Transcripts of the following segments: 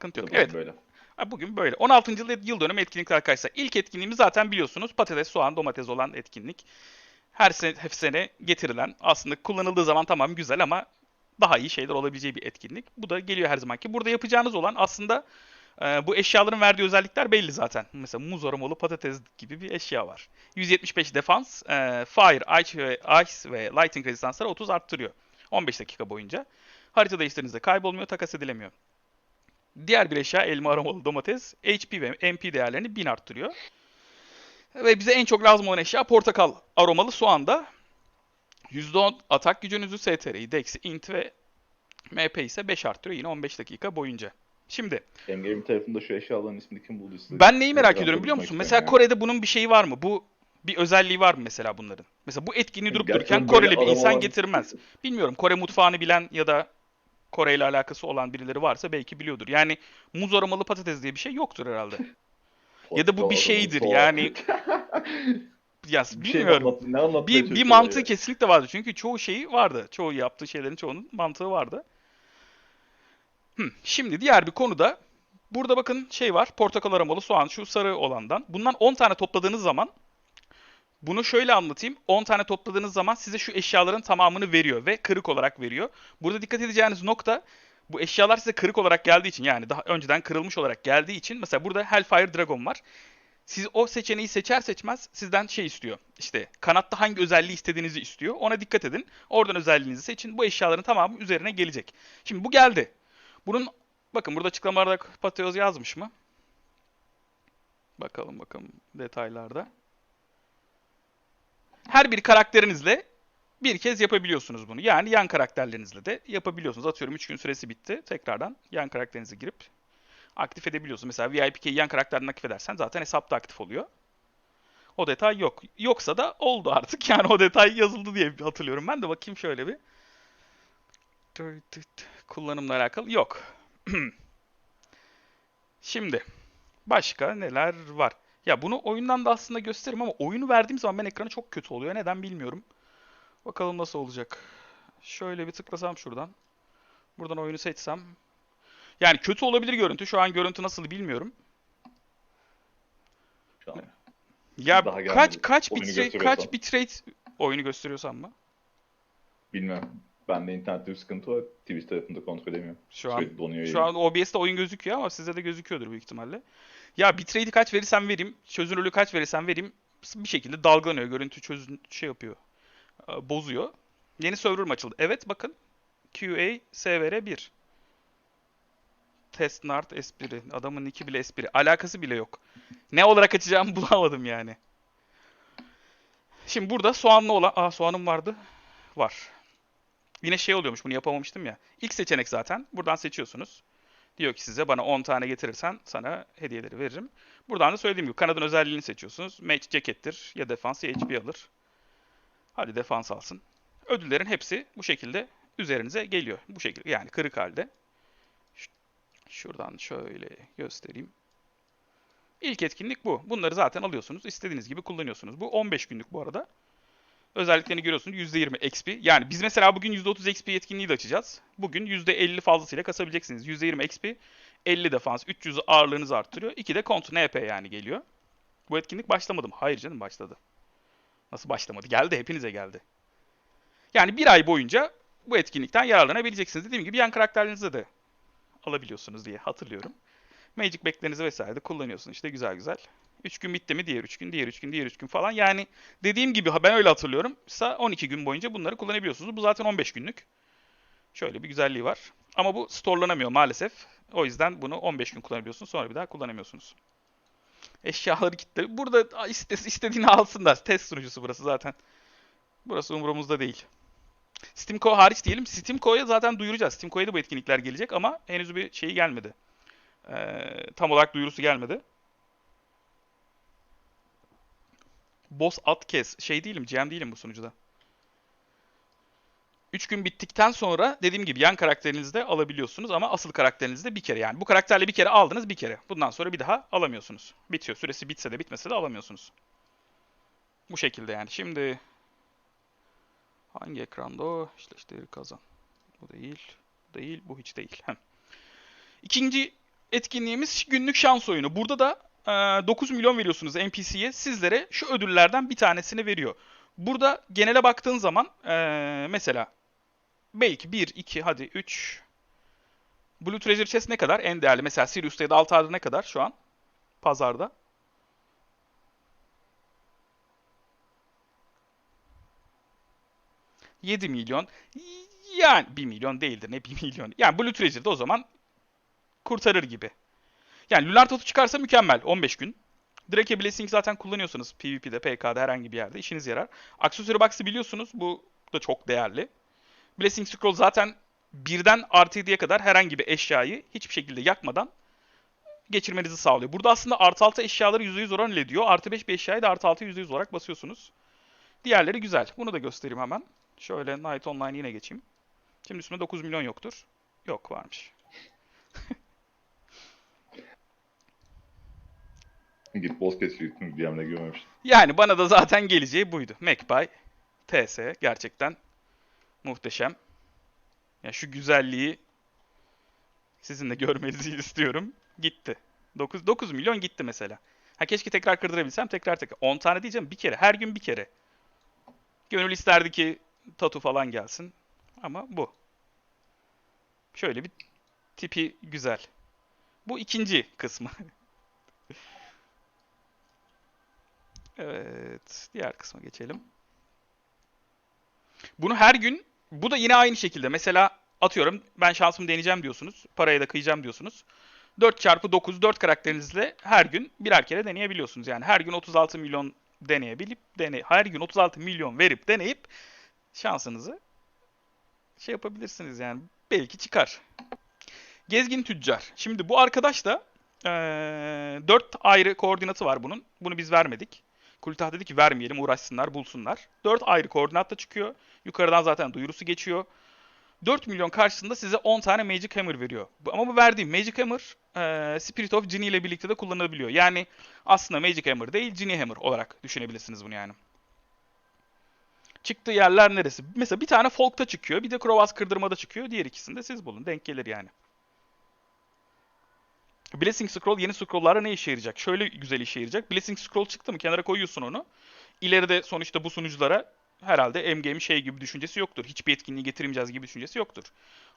Sıkıntı yok. Bugün Evet. Böyle. Ha, Bugün böyle. 16. yıl, yıl dönümü etkinlikler arkadaşlar. İlk etkinliğimiz zaten biliyorsunuz patates, soğan, domates olan etkinlik. Her sene, her sene getirilen aslında kullanıldığı zaman tamam güzel ama daha iyi şeyler olabileceği bir etkinlik. Bu da geliyor her zamanki. Burada yapacağınız olan aslında e, bu eşyaların verdiği özellikler belli zaten. Mesela muz aromalı patates gibi bir eşya var. 175 defans, e, fire, ice ve, ice ve lighting rezistansları 30 arttırıyor. 15 dakika boyunca. Harita değiştirdiğinizde kaybolmuyor, takas edilemiyor. Diğer bir eşya elma aromalı domates HP ve MP değerlerini 1000 arttırıyor. Ve bize en çok lazım olan eşya portakal aromalı soğanda. %10 atak gücünüzü STR'yi, DEX'i, int ve MP ise 5 arttırıyor yine 15 dakika boyunca. Şimdi Endgame tarafında şu eşyaların ismini kim bulduysa. ben neyi merak ediyorum biliyor musun? Mesela ya. Kore'de bunun bir şeyi var mı? Bu bir özelliği var mı mesela bunların? Mesela bu etkinliği durup dururken Koreli bir insan getirmez. Bilmiyorum Kore mutfağını bilen ya da Kore ile alakası olan birileri varsa belki biliyordur. Yani muz aromalı patates diye bir şey yoktur herhalde. Ya da bu bir Portakal şeydir aromalı yani. Ya Bir şey bilmiyorum. anlat- ne anlatmaya Bir, bir mantığı ya? kesinlikle vardı. Çünkü çoğu şeyi vardı. Çoğu yaptığı şeylerin çoğunun mantığı vardı. Hı, Şimdi diğer bir konuda burada bakın şey var. Portakal aromalı soğan şu sarı olandan. Bundan 10 tane topladığınız zaman bunu şöyle anlatayım. 10 tane topladığınız zaman size şu eşyaların tamamını veriyor ve kırık olarak veriyor. Burada dikkat edeceğiniz nokta bu eşyalar size kırık olarak geldiği için yani daha önceden kırılmış olarak geldiği için mesela burada Hellfire Dragon var. Siz o seçeneği seçer seçmez sizden şey istiyor. İşte kanatta hangi özelliği istediğinizi istiyor. Ona dikkat edin. Oradan özelliğinizi seçin. Bu eşyaların tamamı üzerine gelecek. Şimdi bu geldi. Bunun bakın burada açıklamalarda Pateos yazmış mı? Bakalım bakalım detaylarda. Her bir karakterinizle bir kez yapabiliyorsunuz bunu. Yani yan karakterlerinizle de yapabiliyorsunuz. Atıyorum 3 gün süresi bitti. Tekrardan yan karakterinize girip aktif edebiliyorsun. Mesela VIP'yi yan karakterden aktif edersen zaten hesapta aktif oluyor. O detay yok. Yoksa da oldu artık. Yani o detay yazıldı diye hatırlıyorum. Ben de bakayım şöyle bir. Kullanımla alakalı yok. Şimdi başka neler var? Ya bunu oyundan da aslında gösteririm ama oyunu verdiğim zaman ben ekranı çok kötü oluyor. Neden bilmiyorum. Bakalım nasıl olacak. Şöyle bir tıklasam şuradan. Buradan oyunu seçsem. Yani kötü olabilir görüntü. Şu an görüntü nasıl bilmiyorum. Şu an Ya Daha kaç kaç bitrate gösteriyorsan. kaç bitrate oyunu gösteriyorsam mı? bilmem. Bende internette bir sıkıntı var. Twitch tarafında kontrol edemiyorum. Şu an Sürekli donuyor şu yayın. an OBS'te oyun gözüküyor ama sizde de gözüküyordur büyük ihtimalle. Ya bitrate'i kaç verirsem vereyim, çözünürlüğü kaç verirsem vereyim bir şekilde dalgalanıyor. Görüntü çözün şey yapıyor. e, Bozuyor. Yeni server mı açıldı? Evet bakın. QA SVR 1. Testnart espri. Adamın iki bile espri. Alakası bile yok. Ne olarak açacağımı bulamadım yani. Şimdi burada soğanlı olan... Aa soğanım vardı. Var. Yine şey oluyormuş bunu yapamamıştım ya. İlk seçenek zaten. Buradan seçiyorsunuz. Diyor ki size bana 10 tane getirirsen sana hediyeleri veririm. Buradan da söylediğim gibi kanadın özelliğini seçiyorsunuz. Match cekettir ya defans ya HP alır. Hadi defans alsın. Ödüllerin hepsi bu şekilde üzerinize geliyor. Bu şekilde yani kırık halde. Şuradan şöyle göstereyim. İlk etkinlik bu. Bunları zaten alıyorsunuz. İstediğiniz gibi kullanıyorsunuz. Bu 15 günlük bu arada. Özelliklerini görüyorsunuz. %20 XP. Yani biz mesela bugün %30 XP etkinliği de açacağız. Bugün %50 fazlasıyla kasabileceksiniz. %20 XP, 50 defans, 300 ağırlığınızı arttırıyor. 2 de kont NP yani geliyor. Bu etkinlik başlamadı mı? Hayır canım başladı. Nasıl başlamadı? Geldi hepinize geldi. Yani bir ay boyunca bu etkinlikten yararlanabileceksiniz. Dediğim gibi yan karakterlerinizi de alabiliyorsunuz diye hatırlıyorum. Magic back'lerinizi vesaire de kullanıyorsunuz işte güzel güzel. 3 gün bitti mi diğer 3 gün, diğer 3 gün, diğer 3 gün falan. Yani dediğim gibi ben öyle hatırlıyorum. Sa 12 gün boyunca bunları kullanabiliyorsunuz. Bu zaten 15 günlük. Şöyle bir güzelliği var. Ama bu storelanamıyor maalesef. O yüzden bunu 15 gün kullanabiliyorsunuz. Sonra bir daha kullanamıyorsunuz. Eşyaları kitle. Burada iste, istediğini alsınlar. Test sunucusu burası zaten. Burası umurumuzda değil. Steamco hariç diyelim. Steamco'ya zaten duyuracağız. Steamco'ya da bu etkinlikler gelecek ama henüz bir şeyi gelmedi. Ee, tam olarak duyurusu gelmedi. Boss at kes. Şey değilim, GM değilim bu sunucuda. 3 gün bittikten sonra dediğim gibi yan karakterinizi de alabiliyorsunuz ama asıl karakterinizi de bir kere yani. Bu karakterle bir kere aldınız bir kere. Bundan sonra bir daha alamıyorsunuz. Bitiyor. Süresi bitse de bitmese de alamıyorsunuz. Bu şekilde yani. Şimdi hangi ekranda o? İşte işte kazan. Bu değil. Bu değil. Bu hiç değil. Hem. İkinci etkinliğimiz günlük şans oyunu. Burada da 9 milyon veriyorsunuz NPC'ye. Sizlere şu ödüllerden bir tanesini veriyor. Burada genele baktığın zaman e, mesela belki 1, 2, hadi 3. Blue Treasure Chest ne kadar? En değerli. Mesela Sirius'ta ya da Altar'da ne kadar şu an? Pazarda. ...7 milyon... Yani 1 milyon değildir ne 1 milyon. Yani Blue Treasure'da o zaman kurtarır gibi. Yani Lunar Tattoo çıkarsa mükemmel. 15 gün. Drake Blessing zaten kullanıyorsunuz PvP'de, PK'da herhangi bir yerde. işiniz yarar. Aksesuarı Box'ı biliyorsunuz. Bu da çok değerli. Blessing Scroll zaten birden artı 7'ye kadar herhangi bir eşyayı hiçbir şekilde yakmadan geçirmenizi sağlıyor. Burada aslında artı 6 eşyaları %100 oran ile diyor. Artı 5 bir eşyayı da artı 6 %100 olarak basıyorsunuz. Diğerleri güzel. Bunu da göstereyim hemen. Şöyle Night Online yine geçeyim. Şimdi üstünde 9 milyon yoktur. Yok varmış. Git boss kesecektin DM'le görmemiştim. Yani bana da zaten geleceği buydu. Magpie, TS gerçekten muhteşem. Ya şu güzelliği sizin de görmenizi istiyorum. Gitti. 9, 9 milyon gitti mesela. Ha keşke tekrar kırdırabilsem tekrar tekrar. 10 tane diyeceğim bir kere. Her gün bir kere. Gönül isterdi ki tatu falan gelsin. Ama bu. Şöyle bir tipi güzel. Bu ikinci kısmı. Evet, diğer kısma geçelim. Bunu her gün, bu da yine aynı şekilde. Mesela atıyorum ben şansımı deneyeceğim diyorsunuz. Paraya da kıyacağım diyorsunuz. 4 çarpı 9, 4 karakterinizle her gün birer kere deneyebiliyorsunuz. Yani her gün 36 milyon deneyebilip, deney, her gün 36 milyon verip deneyip şansınızı şey yapabilirsiniz yani. Belki çıkar. Gezgin tüccar. Şimdi bu arkadaş da eee 4 ayrı koordinatı var bunun. Bunu biz vermedik. Kultah dedi ki vermeyelim uğraşsınlar bulsunlar. 4 ayrı koordinatta çıkıyor. Yukarıdan zaten duyurusu geçiyor. 4 milyon karşısında size 10 tane Magic Hammer veriyor. Ama bu verdiğim Magic Hammer eee, Spirit of Genie ile birlikte de kullanılabiliyor. Yani aslında Magic Hammer değil Genie Hammer olarak düşünebilirsiniz bunu yani. Çıktığı yerler neresi? Mesela bir tane Folk'ta çıkıyor, bir de Krovaz Kırdırma'da çıkıyor. Diğer ikisini de siz bulun. Denk gelir yani. Blessing Scroll yeni scroll'lara ne işe yarayacak? Şöyle güzel işe yarayacak. Blessing Scroll çıktı mı kenara koyuyorsun onu. İleride sonuçta bu sunuculara herhalde MGM şey gibi düşüncesi yoktur. Hiçbir etkinliği getirmeyeceğiz gibi düşüncesi yoktur.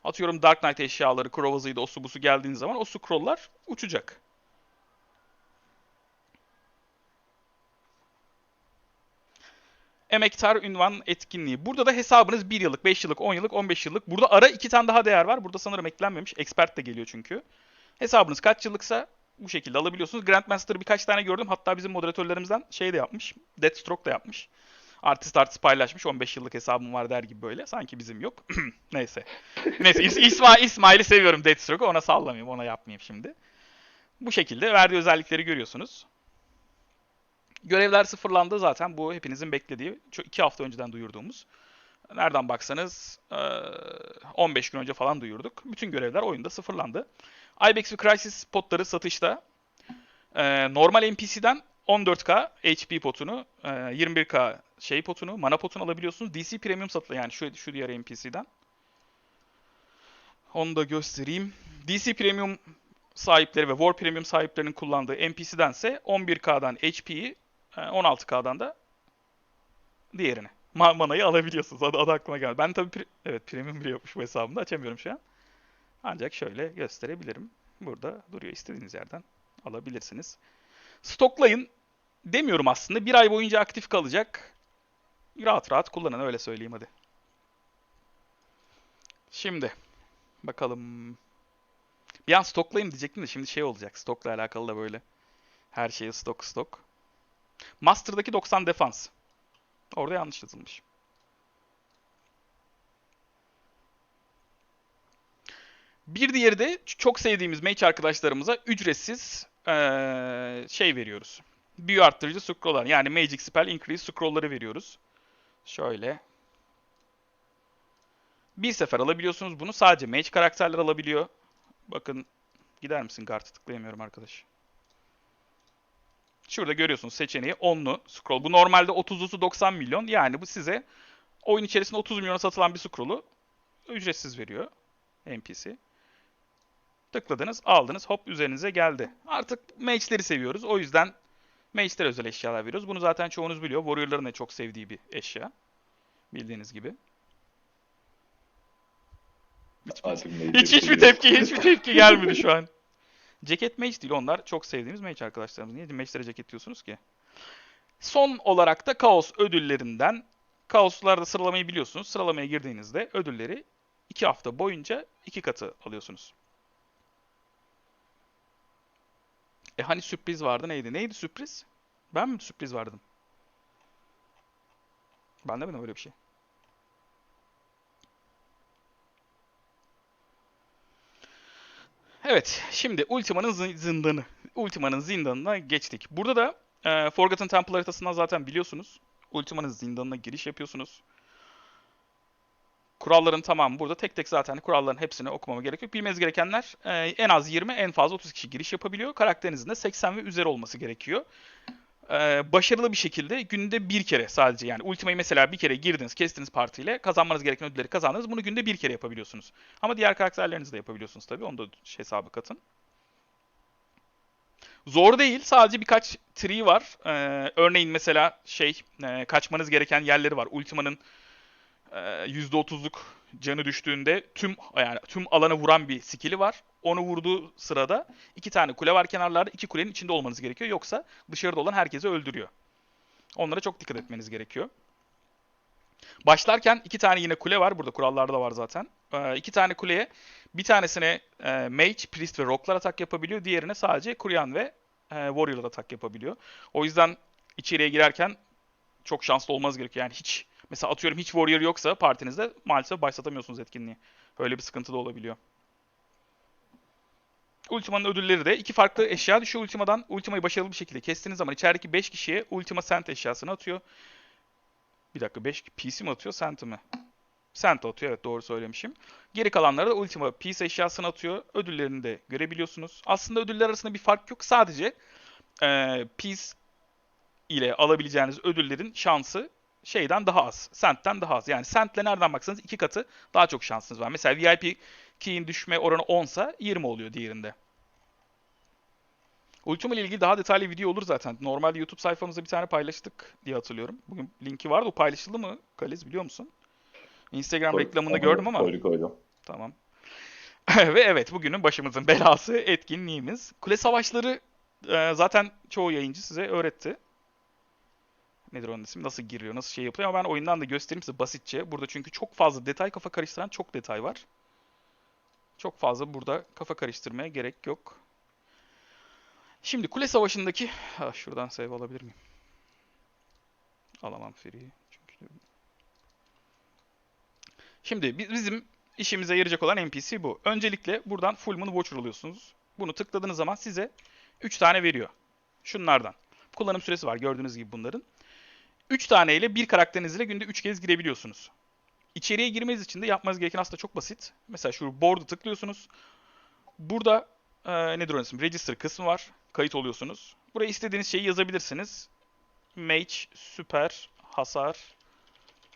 Atıyorum Dark Knight eşyaları, Krovaz'ıydı, osu busu geldiğin zaman o scroll'lar uçacak. Emektar ünvan etkinliği. Burada da hesabınız 1 yıllık, 5 yıllık, 10 yıllık, 15 yıllık. Burada ara 2 tane daha değer var. Burada sanırım eklenmemiş. Expert de geliyor çünkü. Hesabınız kaç yıllıksa bu şekilde alabiliyorsunuz. Grandmaster birkaç tane gördüm. Hatta bizim moderatörlerimizden şey de yapmış. Deathstroke da yapmış. Artist artist paylaşmış. 15 yıllık hesabım var der gibi böyle. Sanki bizim yok. Neyse. Neyse İs- İsmail, İsmail'i seviyorum Deathstroke'u. Ona sallamayayım. Ona yapmayayım şimdi. Bu şekilde verdiği özellikleri görüyorsunuz. Görevler sıfırlandı zaten. Bu hepinizin beklediği. İki hafta önceden duyurduğumuz. Nereden baksanız eee, 15 gün önce falan duyurduk. Bütün görevler oyunda sıfırlandı. Ibex ve Crysis potları satışta. Eee, normal NPC'den 14k HP potunu, eee, 21k şey potunu, mana potunu alabiliyorsunuz. DC Premium satılıyor yani şu, şu diğer NPC'den. Onu da göstereyim. DC Premium sahipleri ve War Premium sahiplerinin kullandığı NPC'dense 11k'dan HP'yi, eee, 16k'dan da diğerini. Ma- manayı alabiliyorsunuz. Adı, adı aklıma geldi. Ben tabii pre- evet premium bile yokmuş bu hesabımda. Açamıyorum şu an. Ancak şöyle gösterebilirim. Burada duruyor. İstediğiniz yerden alabilirsiniz. Stoklayın demiyorum aslında. Bir ay boyunca aktif kalacak. Rahat rahat kullanın öyle söyleyeyim hadi. Şimdi bakalım. Bir an stoklayın diyecektim de şimdi şey olacak. Stokla alakalı da böyle. Her şeyi stok stok. Master'daki 90 defans. Orada yanlış yazılmış. Bir diğeri de çok sevdiğimiz mage arkadaşlarımıza ücretsiz eee, şey veriyoruz. Büyü arttırıcı scroll'lar yani Magic Spell Increase scroll'ları veriyoruz. Şöyle. Bir sefer alabiliyorsunuz bunu. Sadece mage karakterler alabiliyor. Bakın gider misin Guard'a tıklayamıyorum arkadaş. Şurada görüyorsunuz seçeneği 10'lu scroll. Bu normalde 30'lusu 90 milyon. Yani bu size oyun içerisinde 30 milyona satılan bir scroll'u ücretsiz veriyor NPC. Tıkladınız, aldınız, hop üzerinize geldi. Artık mage'leri seviyoruz. O yüzden mage'lere özel eşyalar veriyoruz. Bunu zaten çoğunuz biliyor. Warrior'ların da çok sevdiği bir eşya. Bildiğiniz gibi. Mecbur Hiç hiçbir tepki, hiçbir tepki gelmedi şu an. Ceket mage değil onlar. Çok sevdiğimiz mage arkadaşlarımız. Niye mage'lere ceket diyorsunuz ki? Son olarak da Kaos ödüllerinden Kaos'larda sıralamayı biliyorsunuz. Sıralamaya girdiğinizde ödülleri 2 hafta boyunca 2 katı alıyorsunuz. E hani sürpriz vardı neydi? Neydi sürpriz? Ben mi sürpriz vardım? Ben demedim öyle bir şey. Evet, şimdi Ultima'nın zindanı. Ultima'nın zindanına geçtik. Burada da e, Forgotten Temple haritasından zaten biliyorsunuz. Ultima'nın zindanına giriş yapıyorsunuz. Kuralların tamamı burada. Tek tek zaten kuralların hepsini okumama gerek yok. Bilmeniz gerekenler e, en az 20, en fazla 30 kişi giriş yapabiliyor. Karakterinizin de 80 ve üzeri olması gerekiyor. E, başarılı bir şekilde günde bir kere sadece yani Ultima'yı mesela bir kere girdiniz, kestiniz partiyle kazanmanız gereken ödülleri kazandınız. Bunu günde bir kere yapabiliyorsunuz. Ama diğer karakterlerinizi de yapabiliyorsunuz tabii. Onu da hesabı katın. Zor değil. Sadece birkaç tree var. Ee, örneğin mesela şey e, kaçmanız gereken yerleri var. Ultima'nın %30'luk canı düştüğünde tüm yani tüm alana vuran bir skill'i var. Onu vurduğu sırada iki tane kule var kenarlarda. iki kulenin içinde olmanız gerekiyor. Yoksa dışarıda olan herkesi öldürüyor. Onlara çok dikkat etmeniz gerekiyor. Başlarken iki tane yine kule var. Burada kurallarda da var zaten. Ee, iki tane kuleye bir tanesine e, Mage, Priest ve Rock'lar atak yapabiliyor. Diğerine sadece Kuryan ve e, Warrior'lar atak yapabiliyor. O yüzden içeriye girerken çok şanslı olmanız gerekiyor. Yani hiç mesela atıyorum hiç Warrior yoksa partinizde maalesef başlatamıyorsunuz etkinliği. Öyle bir sıkıntı da olabiliyor. Ultima'nın ödülleri de iki farklı eşya düşüyor Ultima'dan. Ultima'yı başarılı bir şekilde kestiğiniz zaman içerideki 5 kişiye Ultima Cent eşyasını atıyor. Bir dakika 5 PC mi atıyor, Cent mi? Cent atıyor evet doğru söylemişim. Geri kalanlara da Ultima Peace eşyasını atıyor. Ödüllerini de görebiliyorsunuz. Aslında ödüller arasında bir fark yok. Sadece e, Peace ile alabileceğiniz ödüllerin şansı şeyden daha az. Cent'ten daha az. Yani Cent'le nereden baksanız iki katı daha çok şansınız var. Mesela VIP key'in düşme oranı 10 sa 20 oluyor diğerinde. Ultima ile ilgili daha detaylı video olur zaten. Normalde YouTube sayfamızda bir tane paylaştık diye hatırlıyorum. Bugün linki vardı. O paylaşıldı mı? Kaliz biliyor musun? Instagram Koy- reklamında Onu gördüm ama. Koyduk koydum. Tamam. Ve evet bugünün başımızın belası etkinliğimiz. Kule savaşları e, zaten çoğu yayıncı size öğretti. Nedir onun ismi? Nasıl giriyor, nasıl şey yapılıyor ama ben oyundan da göstereyim size basitçe. Burada çünkü çok fazla detay kafa karıştıran çok detay var. Çok fazla burada kafa karıştırmaya gerek yok. Şimdi kule savaşındaki... Ha, şuradan save alabilir miyim? Alamam free. Çünkü Şimdi bi- bizim işimize yarayacak olan NPC bu. Öncelikle buradan Full Moon Watcher alıyorsunuz. Bunu tıkladığınız zaman size 3 tane veriyor. Şunlardan. Kullanım süresi var gördüğünüz gibi bunların. 3 tane ile bir karakterinizle günde 3 kez girebiliyorsunuz. İçeriye girmeniz için de yapmanız gereken aslında çok basit. Mesela şu board'u tıklıyorsunuz. Burada e, nedir onun ismi? Register kısmı var. Kayıt oluyorsunuz. Buraya istediğiniz şeyi yazabilirsiniz. Mage süper hasar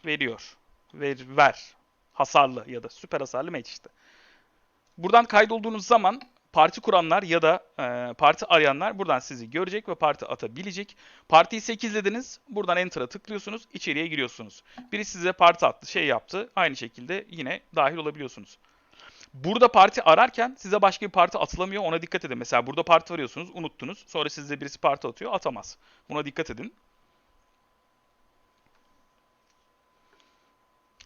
veriyor. Ver, ver. Hasarlı ya da süper hasarlı mage işte. Buradan kaydolduğunuz zaman parti kuranlar ya da e, parti arayanlar buradan sizi görecek ve parti atabilecek. Partiyi 8'lediniz. Buradan Enter'a tıklıyorsunuz. içeriye giriyorsunuz. Biri size parti attı, şey yaptı. Aynı şekilde yine dahil olabiliyorsunuz. Burada parti ararken size başka bir parti atılamıyor. Ona dikkat edin. Mesela burada parti arıyorsunuz, unuttunuz. Sonra size birisi parti atıyor, atamaz. Buna dikkat edin.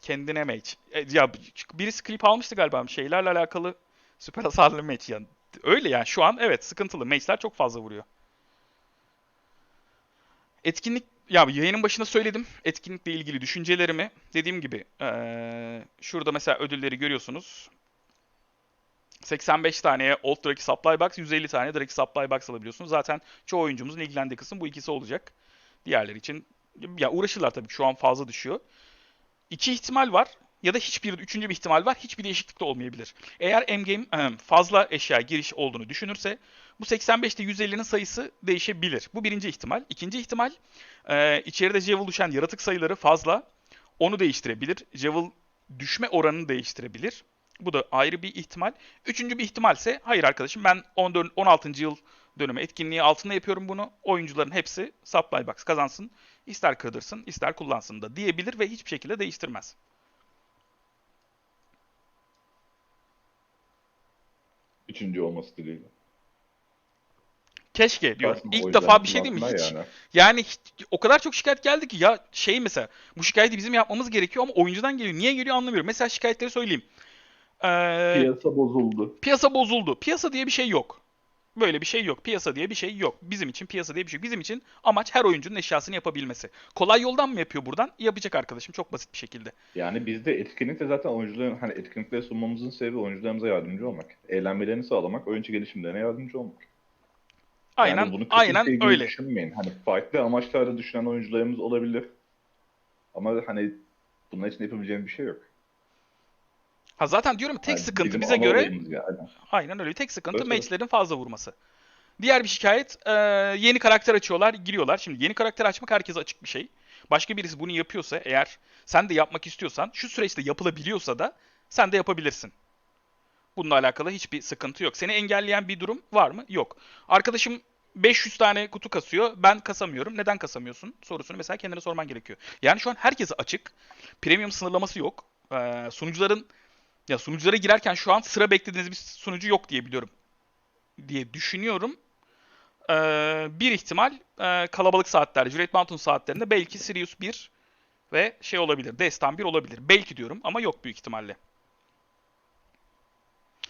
Kendine mage. E, ya birisi klip almıştı galiba şeylerle alakalı süper hasarlı mage yani. Öyle yani şu an evet sıkıntılı. Mage'ler çok fazla vuruyor. Etkinlik ya yayının başında söyledim. Etkinlikle ilgili düşüncelerimi. Dediğim gibi eee, şurada mesela ödülleri görüyorsunuz. 85 tane Old Draki Supply Box, 150 tane Draki Supply Box alabiliyorsunuz. Zaten çoğu oyuncumuzun ilgilendiği kısım bu ikisi olacak. Diğerleri için ya uğraşırlar tabii şu an fazla düşüyor. İki ihtimal var ya da hiçbir üçüncü bir ihtimal var. Hiçbir değişiklik de olmayabilir. Eğer endgame ehem, fazla eşya giriş olduğunu düşünürse bu 85'te 150'nin sayısı değişebilir. Bu birinci ihtimal. İkinci ihtimal e, içeride Jewel düşen yaratık sayıları fazla. Onu değiştirebilir. Jewel düşme oranını değiştirebilir. Bu da ayrı bir ihtimal. Üçüncü bir ihtimalse hayır arkadaşım ben 14, 16. yıl dönümü etkinliği altında yapıyorum bunu. Oyuncuların hepsi supply box kazansın. İster kırdırsın ister kullansın da diyebilir ve hiçbir şekilde değiştirmez. Üçüncü olması dileğiyle. Keşke diyor. Aslında İlk defa bir şey değil mi? Hiç. Yani. Yani hiç- o kadar çok şikayet geldi ki ya şey mesela bu şikayeti bizim yapmamız gerekiyor ama oyuncudan geliyor. Niye geliyor anlamıyorum. Mesela şikayetleri söyleyeyim. Ee, Piyasa bozuldu. piyasa bozuldu. Piyasa diye bir şey yok. Böyle bir şey yok. Piyasa diye bir şey yok. Bizim için piyasa diye bir şey yok. Bizim için amaç her oyuncunun eşyasını yapabilmesi. Kolay yoldan mı yapıyor buradan? Yapacak arkadaşım çok basit bir şekilde. Yani biz de etkinlikte zaten oyuncuların hani etkinlikleri sunmamızın sebebi oyuncularımıza yardımcı olmak. Eğlenmelerini sağlamak, oyuncu gelişimlerine yardımcı olmak. Aynen yani bunu aynen şey öyle. düşünmeyin. Hani farklı amaçlarla düşünen oyuncularımız olabilir. Ama hani bunlar için yapabileceğim bir şey yok. Ha zaten diyorum tek Yani sıkıntı bize göre yani. Aynen öyle. Tek sıkıntı Evet, matchlerin fazla vurması. Diğer bir şikayet e, yeni karakter açıyorlar, giriyorlar. Şimdi yeni karakter açmak herkese açık bir şey. Başka birisi bunu yapıyorsa eğer sen de yapmak istiyorsan şu süreçte yapılabiliyorsa da sen de yapabilirsin. Bununla alakalı hiçbir sıkıntı yok. Seni engelleyen bir durum var mı? Yok. Arkadaşım 500 tane kutu kasıyor. Ben kasamıyorum. Neden kasamıyorsun? Sorusunu mesela kendine sorman gerekiyor. Yani şu an herkese açık. Premium sınırlaması yok. Ee, sunucuların ya sunuculara girerken şu an sıra beklediğiniz bir sunucu yok diye biliyorum. Diye düşünüyorum. Ee, bir ihtimal e, kalabalık saatlerde, Juliet Mountain saatlerinde belki Sirius 1 ve şey olabilir. Destan 1 olabilir. Belki diyorum ama yok büyük ihtimalle.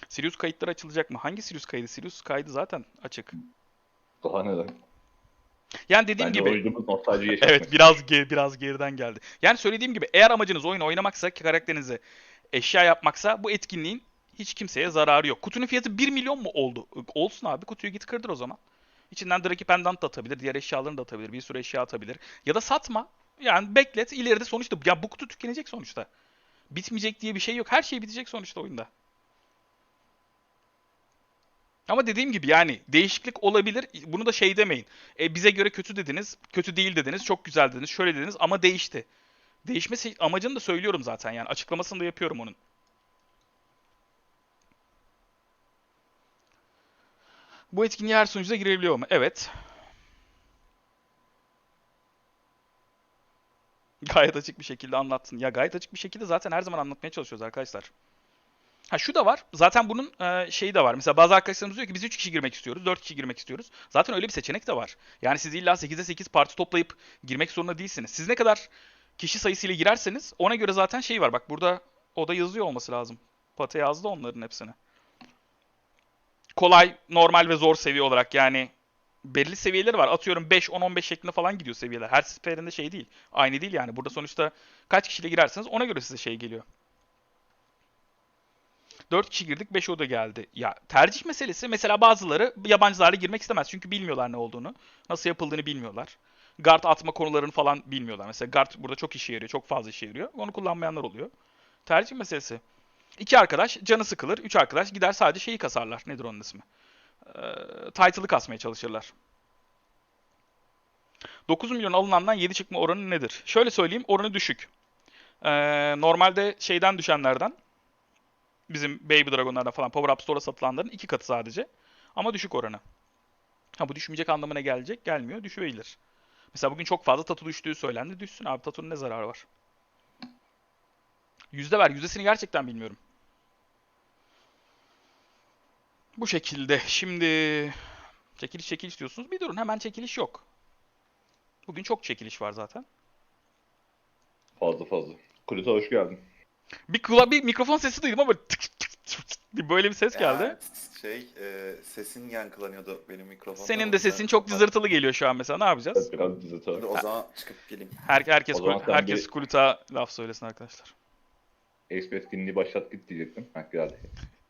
Sirius kayıtları açılacak mı? Hangi Sirius kaydı? Sirius kaydı zaten açık. Daha neler. Yani dediğim Bence gibi. Evet biraz ge- biraz geriden geldi. Yani söylediğim gibi eğer amacınız oyun oynamaksa karakterinizi eşya yapmaksa bu etkinliğin hiç kimseye zararı yok. Kutunun fiyatı 1 milyon mu oldu? Olsun abi kutuyu git kırdır o zaman. İçinden Draki Pendant da atabilir, diğer eşyalarını da atabilir, bir sürü eşya atabilir. Ya da satma. Yani beklet ileride sonuçta ya bu kutu tükenecek sonuçta. Bitmeyecek diye bir şey yok. Her şey bitecek sonuçta oyunda. Ama dediğim gibi yani değişiklik olabilir. Bunu da şey demeyin. E, bize göre kötü dediniz, kötü değil dediniz, çok güzel dediniz, şöyle dediniz ama değişti. Değişmesi amacını da söylüyorum zaten yani. Açıklamasını da yapıyorum onun. Bu etkinliğe her sunucuda girebiliyor mu? Evet. Gayet açık bir şekilde anlattın. Ya gayet açık bir şekilde zaten her zaman anlatmaya çalışıyoruz arkadaşlar. Ha şu da var. Zaten bunun e, şeyi de var. Mesela bazı arkadaşlarımız diyor ki biz 3 kişi girmek istiyoruz, 4 kişi girmek istiyoruz. Zaten öyle bir seçenek de var. Yani siz illa 8'e 8 parti toplayıp girmek zorunda değilsiniz. Siz ne kadar kişi sayısıyla girerseniz ona göre zaten şey var. Bak burada o da yazıyor olması lazım. Pate yazdı onların hepsini. Kolay, normal ve zor seviye olarak yani belirli seviyeleri var. Atıyorum 5, 10, 15 şeklinde falan gidiyor seviyeler. Her seferinde şey değil. Aynı değil yani. Burada sonuçta kaç kişiyle girerseniz ona göre size şey geliyor. 4 kişi girdik 5 oda geldi. Ya tercih meselesi mesela bazıları yabancılarla girmek istemez. Çünkü bilmiyorlar ne olduğunu. Nasıl yapıldığını bilmiyorlar. Guard atma konularını falan bilmiyorlar. Mesela guard burada çok işe yarıyor. Çok fazla işe yarıyor. Onu kullanmayanlar oluyor. Tercih meselesi. İki arkadaş canı sıkılır. Üç arkadaş gider sadece şeyi kasarlar. Nedir onun ismi? Ee, title'ı kasmaya çalışırlar. 9 milyon alınandan 7 çıkma oranı nedir? Şöyle söyleyeyim oranı düşük. Ee, normalde şeyden düşenlerden bizim Baby Dragon'lardan falan Power Up Store'a satılanların iki katı sadece. Ama düşük oranı. Ha bu düşmeyecek anlamına gelecek. Gelmiyor. Düşüvebilir. Mesela bugün çok fazla tatu düştüğü söylendi. Düşsün abi. Tatunun ne zararı var? Yüzde ver. Yüzdesini gerçekten bilmiyorum. Bu şekilde. Şimdi çekiliş çekiliş diyorsunuz. Bir durun. Hemen çekiliş yok. Bugün çok çekiliş var zaten. Fazla fazla. Kulüte hoş geldin. Bir, kula bir mikrofon sesi duydum ama böyle tık tık tık tık böyle bir ses geldi. Ya, şey, e, sesin yankılanıyordu benim mikrofonda. Senin de sesin çok cızırtılı geliyor şu an mesela. Ne yapacağız? Evet, biraz Dur, taraf. o zaman çıkıp geleyim. Her, herkes O zaman kul- sen herkes bir- Kulut'a laf söylesin arkadaşlar. Expo etkinliği başlat git diyecektim. Heh geldi.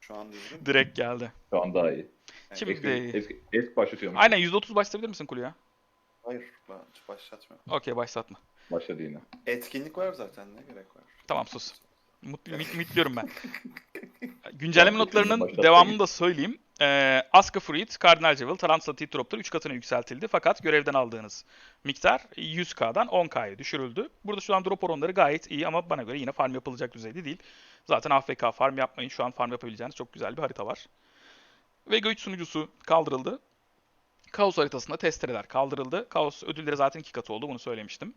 Şu an düzgün mü? Direkt geldi. Şu an daha iyi. Şimdi Expo, eski, eski başlatıyorum. aynen %30 başlatabilir misin Kulu'ya? Hayır, ben hiç başlatmıyorum. Okey başlatma. Başladı yine. Etkinlik var zaten, ne gerek var? Tamam sus. Mutlu, mitliyorum ben. Güncelleme notlarının devamını da söyleyeyim. Ee, Aska Fruit, Cardinal Jewel, Tarantula T-Drop'lar 3 katına yükseltildi. Fakat görevden aldığınız miktar 100k'dan 10k'ya düşürüldü. Burada şu an drop oranları gayet iyi ama bana göre yine farm yapılacak düzeyde değil. Zaten AFK farm yapmayın. Şu an farm yapabileceğiniz çok güzel bir harita var. Vega 3 sunucusu kaldırıldı. Kaos haritasında testereler kaldırıldı. Kaos ödülleri zaten iki katı oldu bunu söylemiştim.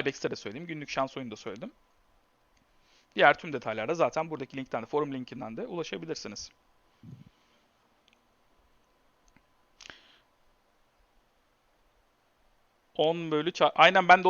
Ibex'te de söyledim. Günlük şans oyunu da söyledim. Diğer tüm detaylara zaten buradaki linkten de forum linkinden de ulaşabilirsiniz. On bölü aynen ben de